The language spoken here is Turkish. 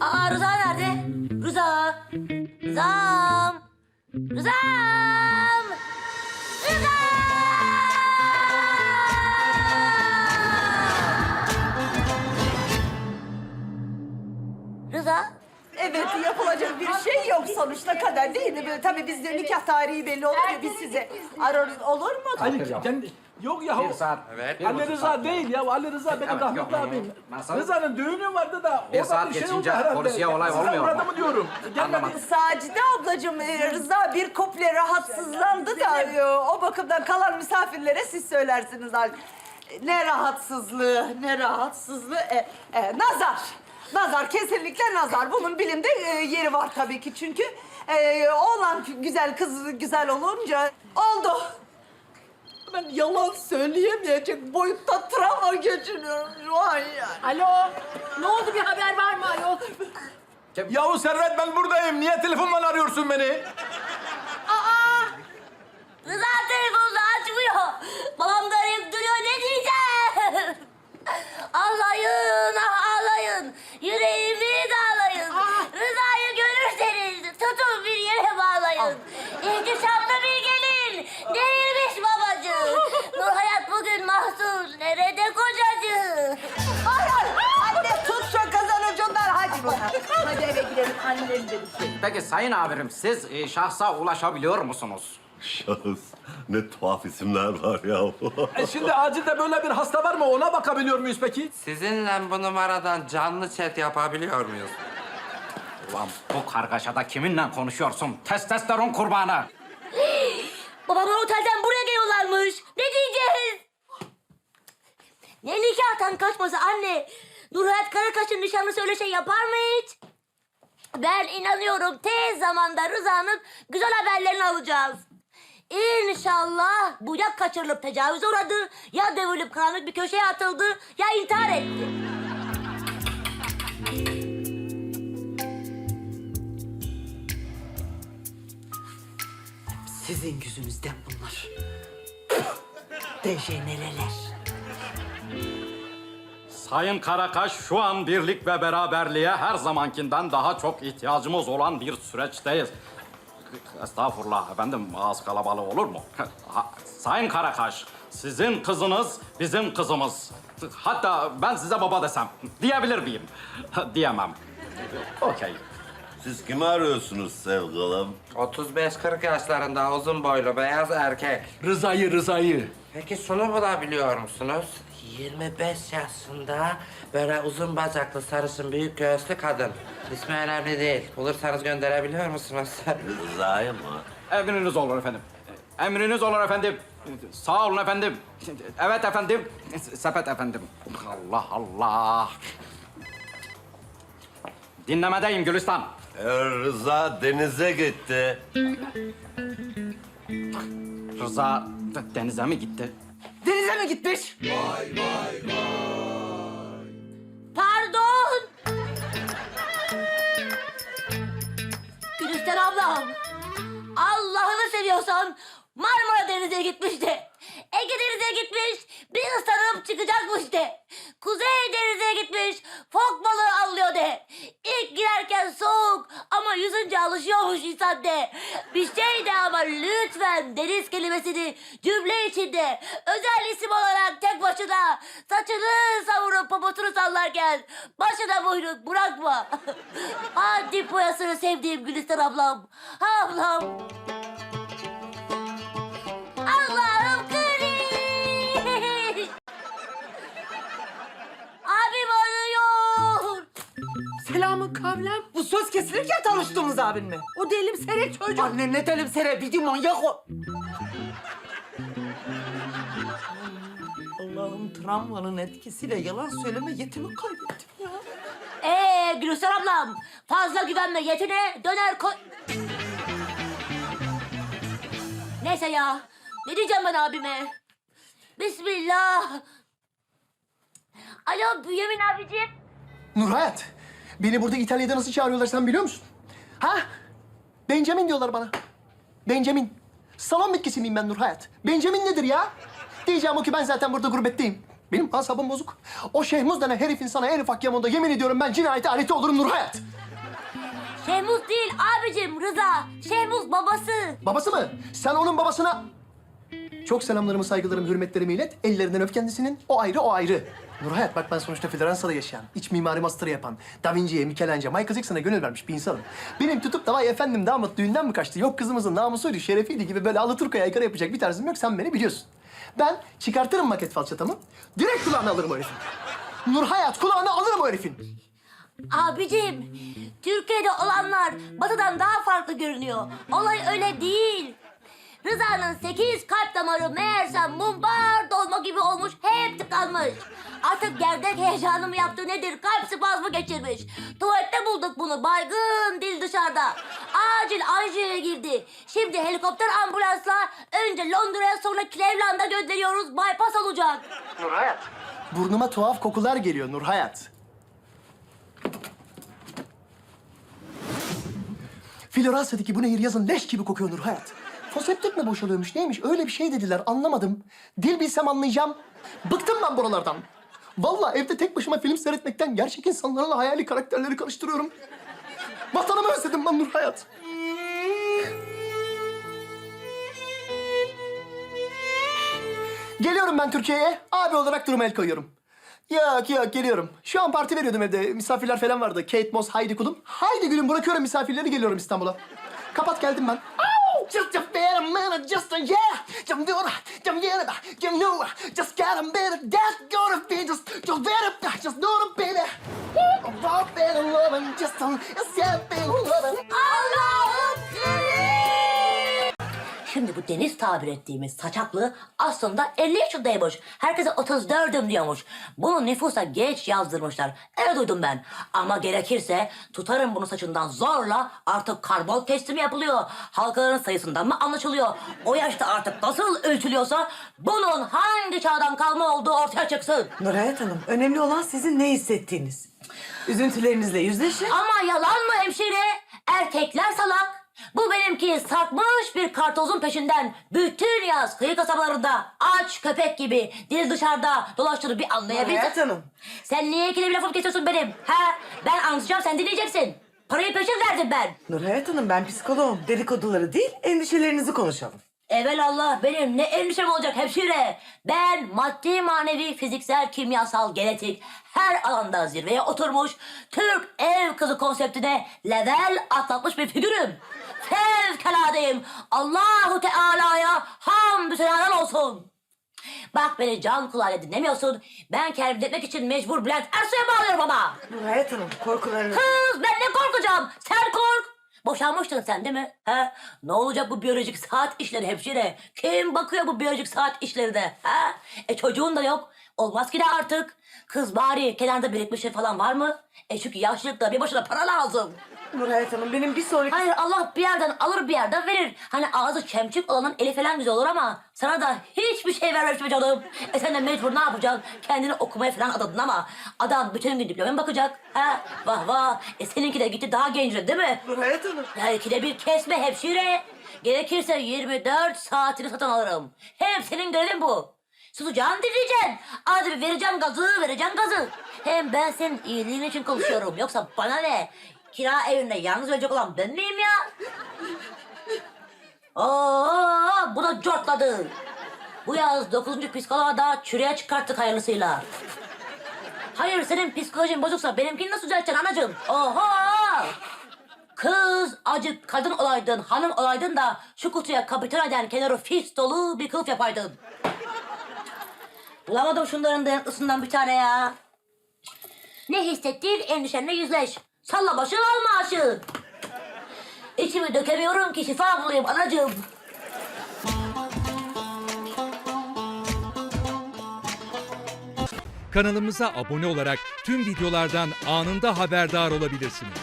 Aa Rıza nerede? Rıza. Rızam. Rızam. Rıza! Rıza. Evet yapılacak bir şey yok sonuçta kader değil mi? Tabii bizde nikah tarihi belli olur ya biz size ararız olur mu? Hayır. Yok ya. Bir saat. Evet. Ali Rıza değil ya. Ali Rıza benim Evet, rahmetli yok, yok, abim. yok. Nasıl? Rıza'nın düğünü vardı da Bir orada saat bir şey geçince oldu herhalde. polisiye olay Size olmuyor uğradı mu? mı diyorum. Gelmedi. Anlamadım. Sacide ablacığım e, Rıza bir kuple rahatsızlandı da e, o bakımdan kalan misafirlere siz söylersiniz. hal. Ne rahatsızlığı, ne rahatsızlığı. E, e, nazar. Nazar, kesinlikle nazar. Bunun bilimde e, yeri var tabii ki çünkü e, oğlan güzel, kız güzel olunca oldu. Ben yalan söyleyemeyecek boyutta travma geçiriyorum şu an yani. Alo, ne oldu bir haber var mı ayol? Yahu Servet ben buradayım. Niye telefonla arıyorsun beni? Rıza telefonunu açmıyor. Babam da arayıp duruyor. Ne diyeceğim? Ağlayın, Hadi eve gidelim annem de bir şey. Peki sayın amirim siz e, şahsa ulaşabiliyor musunuz? Şahıs. Ne tuhaf isimler var ya. E şimdi acilde böyle bir hasta var mı? Ona bakabiliyor muyuz peki? Sizinle bu numaradan canlı chat yapabiliyor muyuz? Ulan bu kargaşada kiminle konuşuyorsun? Testosteron kurbanı. Babamlar otelden buraya geliyorlarmış. Ne diyeceğiz? Ne nikahtan kaçması anne? Nurhayat Karakaş'ın nişanlısı öyle şey yapar mı hiç? Ben inanıyorum tez zamanda Rıza'nın güzel haberlerini alacağız. İnşallah buyak kaçırılıp tecavüze uğradı, ya dövülüp karanlık bir köşeye atıldı, ya intihar etti. Sizin yüzünüzden bunlar. Dejenereler. Sayın Karakaş şu an birlik ve beraberliğe her zamankinden daha çok ihtiyacımız olan bir süreçteyiz. Estağfurullah efendim ağız kalabalığı olur mu? Sayın Karakaş sizin kızınız bizim kızımız. Hatta ben size baba desem diyebilir miyim? Diyemem. Okey. Siz kimi arıyorsunuz sevgilim? 35-40 yaşlarında uzun boylu beyaz erkek. Rıza'yı, Rıza'yı. Peki şunu bulabiliyor musunuz? 25 yaşında böyle uzun bacaklı sarışın büyük göğüslü kadın. İsmi önemli değil. Bulursanız gönderebiliyor musunuz? Rıza'yı mı? Emriniz olur efendim. Emriniz olur efendim. Sağ olun efendim. Evet efendim. Sepet efendim. Allah Allah. Dinlemedeyim Gülistan. E, Rıza denize gitti. Rıza denize mi gitti? Denize mi gitmiş? Pardon! Gülistan ablam, Allah'ını seviyorsan Marmara Denizi'ne gitmiş de. Ege Denizi'ne gitmiş, bir ıslanıp çıkacakmış de. Kuzey Denizi'ne gitmiş, fok balığı avlıyor de. İlk girerken soğuk ama yüzünce alışıyormuş insan de. Bir şey de ama lütfen deniz kelimesini cümle içinde özel isim olarak tek başına saçını savurup poposunu sallarken başına buyruk bırakma. Hadi poyasını sevdiğim Gülistan ablam. Ablam. Selamın kavlem. Bu söz kesilirken tanıştığımız abinle. O delim sere çocuk. Anne ne delim sere bir manyak o. Allah'ım travmanın etkisiyle yalan söyleme yetimi kaybettim ya. Ee Gülistan ablam fazla güvenme yetine döner koy... Neyse ya ne diyeceğim ben abime? Bismillah. Alo Bünyamin abiciğim. Nurhayat, beni burada İtalya'da nasıl çağırıyorlar sen biliyor musun? Ha? Benjamin diyorlar bana. Benjamin. Salon bitkisi miyim ben Nurhayat? Benjamin nedir ya? Diyeceğim o ki ben zaten burada gurbetteyim. Benim asabım bozuk. O Şehmuz denen herifin sana en ufak yamuğunda yemin ediyorum ben cinayet aleti olurum Nur Hayat. Şehmuz değil abicim Rıza. Şehmuz babası. Babası mı? Sen onun babasına... Çok selamlarımı, saygılarımı, hürmetlerimi ilet. Ellerinden öp kendisinin. O ayrı, o ayrı. Nur Hayat bak ben sonuçta Floransa'da yaşayan, iç mimari master'ı yapan, Da Vinci'ye, Michelangelo, Michael Jackson'a gönül vermiş bir insanım. Benim tutup da vay efendim damat düğünden mi kaçtı, yok kızımızın namusuydu, şerefiydi gibi böyle Alaturka'ya aykırı yapacak bir tarzım yok. Sen beni biliyorsun. Ben çıkartırım maket falçatamı, direkt kulağını alırım o herifin. Nur Hayat kulağını alırım o herifin. Abicim, Türkiye'de olanlar batıdan daha farklı görünüyor. Olay öyle değil. Rıza'nın sekiz kalp damarı meğerse mumbar dolma gibi olmuş, hep tıkanmış. Artık gerdek heyecanı mı yaptı nedir, kalp spazmı geçirmiş. Tuvalette bulduk bunu, baygın, dil dışarıda. Acil anjiyoya girdi. Şimdi helikopter ambulansla önce Londra'ya sonra Cleveland'a gönderiyoruz, bypass olacak. Nur Hayat. Burnuma tuhaf kokular geliyor Nur Hayat. Floransa'daki bu nehir yazın leş gibi kokuyor Nur Hayat. Foseptik mi boşalıyormuş neymiş öyle bir şey dediler anlamadım. Dil bilsem anlayacağım. Bıktım ben buralardan. Vallahi evde tek başıma film seyretmekten gerçek insanlarla hayali karakterleri karıştırıyorum. Vatanımı özledim ben Nur Hayat. Geliyorum ben Türkiye'ye. Abi olarak duruma el koyuyorum. Yok yok geliyorum. Şu an parti veriyordum evde. Misafirler falan vardı. Kate Moss, Heidi Klum. Haydi gülüm bırakıyorum misafirleri geliyorum İstanbul'a. Kapat geldim ben. just a fair minute, just a yeah. Jam dura, jam yerba, jam nura. Just got a minute, that's gonna be just your better, just know a baby. I'm all About better loving, just a, it's yeah, better loving. I love Şimdi bu deniz tabir ettiğimiz saçaklı aslında 50 yaşındaymış. Herkese 34'üm diyormuş. Bunu nüfusa geç yazdırmışlar. Öyle duydum ben. Ama gerekirse tutarım bunu saçından zorla artık karbon testi mi yapılıyor? Halkaların sayısından mı anlaşılıyor? O yaşta artık nasıl ölçülüyorsa bunun hangi çağdan kalma olduğu ortaya çıksın. Nurhayat Hanım, önemli olan sizin ne hissettiğiniz. Üzüntülerinizle yüzleşin. Ama yalan mı hemşire? Erkekler salak. Bu benimki sarkmış bir kartozun peşinden bütün yaz kıyı kasabalarında aç köpek gibi dil dışarıda dolaştığını bir anlayabilsin. Hayat Hanım. Sen niye ikide bir lafımı kesiyorsun benim? Ha? Ben anlatacağım sen dinleyeceksin. Parayı peşin verdim ben. Nurhayat Hanım, ben psikoloğum. Dedikoduları değil, endişelerinizi konuşalım. Evelallah benim ne endişem olacak hemşire. Ben maddi, manevi, fiziksel, kimyasal, genetik her alanda zirveye oturmuş Türk ev kızı konseptine level atlatmış bir figürüm. Fevkaladeyim. Allahu Teala'ya hamdü senalar olsun. Bak beni can kulağıyla dinlemiyorsun. Ben kendimi dinletmek için mecbur Bülent Ersoy'a bağlıyorum ama. Nurhayat Hanım, korkularınız... Kız ben ne korkacağım? Sen kork. Boşanmıştın sen değil mi? Ha? Ne olacak bu biyolojik saat işleri hemşire? Kim bakıyor bu biyolojik saat işlerine? Ha? E çocuğun da yok. Olmaz ki de artık. Kız bari kenarda birikmişin falan var mı? E çünkü yaşlılıkta bir başına para lazım. Nurhayat Hanım, benim bir sonraki... Hayır Allah bir yerden alır bir yerden verir. Hani ağzı çemçük olanın eli falan güzel olur ama sana da hiçbir şey vermemiş be canım. E sen de mecbur ne yapacaksın? Kendini okumaya falan adadın ama adam bütün gün diplomaya bakacak. Ha? Vah vah. E seninki de gitti daha genç değil mi? Nurhayat Hanım. Ya ikide bir kesme hemşire. Gerekirse 24 saatini satın alırım. Hem senin görevin bu. Susacaksın dinleyeceksin. Arada bir vereceğim gazı, vereceğim gazı. Hem ben senin iyiliğin için konuşuyorum. Yoksa bana ne? Kira evinde yalnız ölecek olan ben miyim ya? Oo, bu da cortladı. Bu yaz 9. psikoloğa da çürüye çıkarttık hayırlısıyla. Hayır senin psikolojin bozuksa benimkini nasıl düzelteceksin anacığım? Oha! Kız acık kadın olaydın, hanım olaydın da şu kutuya kapitan eden kenarı fis dolu bir kılıf yapaydın. Bulamadım şunların dayanıklısından bir tane ya. Ne hissettiğin endişenle yüzleş. Salla başını al maaşı. İçimi dökemiyorum ki şifa bulayım anacığım. Kanalımıza abone olarak tüm videolardan anında haberdar olabilirsiniz.